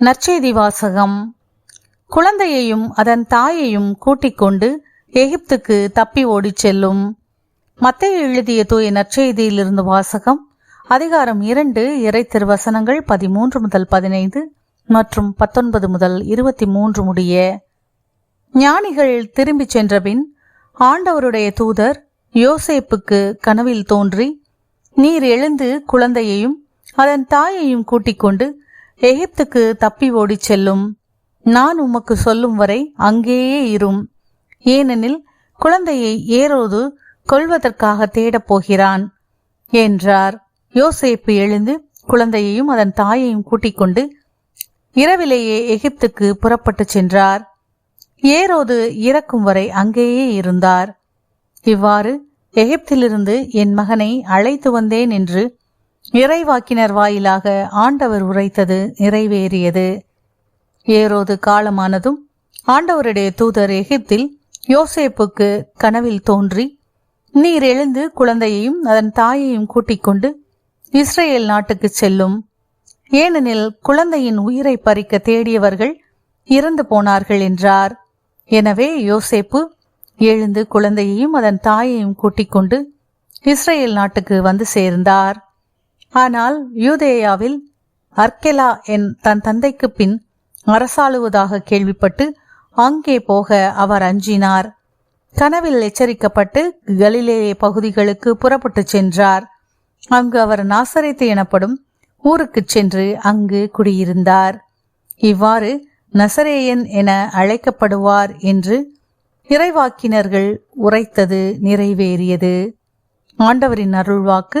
நற்செய்தி வாசகம். குழந்தையையும் அதன் தாயையும் கூட்டிக் கொண்டு எகிப்துக்கு தப்பி ஓடிச் செல்லும். மத்திய எழுதிய தூய நற்செய்தியிலிருந்து வாசகம் அதிகாரம் இரண்டு இறை திருவசனங்கள் பதிமூன்று முதல் பதினைந்து மற்றும் பத்தொன்பது முதல் இருபத்தி மூன்று முடிய. ஞானிகள் திரும்பிச் சென்றபின் ஆண்டவருடைய தூதர் யோசேப்புக்கு கனவில் தோன்றி நீர் எழுந்து குழந்தையையும் அதன் தாயையும் கூட்டிக் கொண்டு எகிப்துக்கு தப்பி ஓடிச் செல்லும். நான் உமக்கு சொல்லும் வரை அங்கேயே இரும். ஏனெனில் குழந்தையை ஏரோது கொள்வதற்காக தேடப் போகிறான். என்றார். யோசேப்பு எழுந்து குழந்தையையும் அதன் தாயையும் கூட்டிக் கொண்டு இரவிலேயே எகிப்துக்கு புறப்பட்டுச் சென்றார். ஏரோது இறக்கும் வரை அங்கேயே இருந்தார். இவ்வாறு எகிப்திலிருந்து என் மகனை அழைத்து வந்தேன் என்று இறைவாக்கினர் வாயிலாக ஆண்டவர் உரைத்தது நிறைவேறியது. ஏரோது காலமானதும் ஆண்டவருடைய தூதர் எகிப்தில் யோசேப்புக்கு கனவில் தோன்றி நீர் எழுந்து குழந்தையையும் அதன் தாயையும் கூட்டிக் கொண்டு இஸ்ரேல் நாட்டுக்கு செல்லும். ஏனெனில் குழந்தையின் உயிரை பறிக்க தேடியவர்கள் இறந்து போனார்கள் என்றார். எனவே யோசேப்பு எழுந்து குழந்தையையும் அதன் தாயையும் கூட்டிக் கொண்டு இஸ்ரேல் நாட்டுக்கு வந்து சேர்ந்தார். ஆனால் யூதேயாவில் அர்கெலா என் தன் தந்தைக்கு பின் அரசாளுவதாக கேள்விப்பட்டு அங்கே போக அவர் அஞ்சினார். கனவில் எச்சரிக்கப்பட்டு கலிலேய பகுதிகளுக்கு புறப்பட்டுச் சென்றார். அங்கு அவர் நாசரேத்து எனப்படும் ஊருக்குச் சென்று அங்கு குடியிருந்தார். இவ்வாறு நசரேயன் என அழைக்கப்படுவார் என்று இறைவாக்கினர்கள் உரைத்தது நிறைவேறியது. ஆண்டவரின் அருள்வாக்கு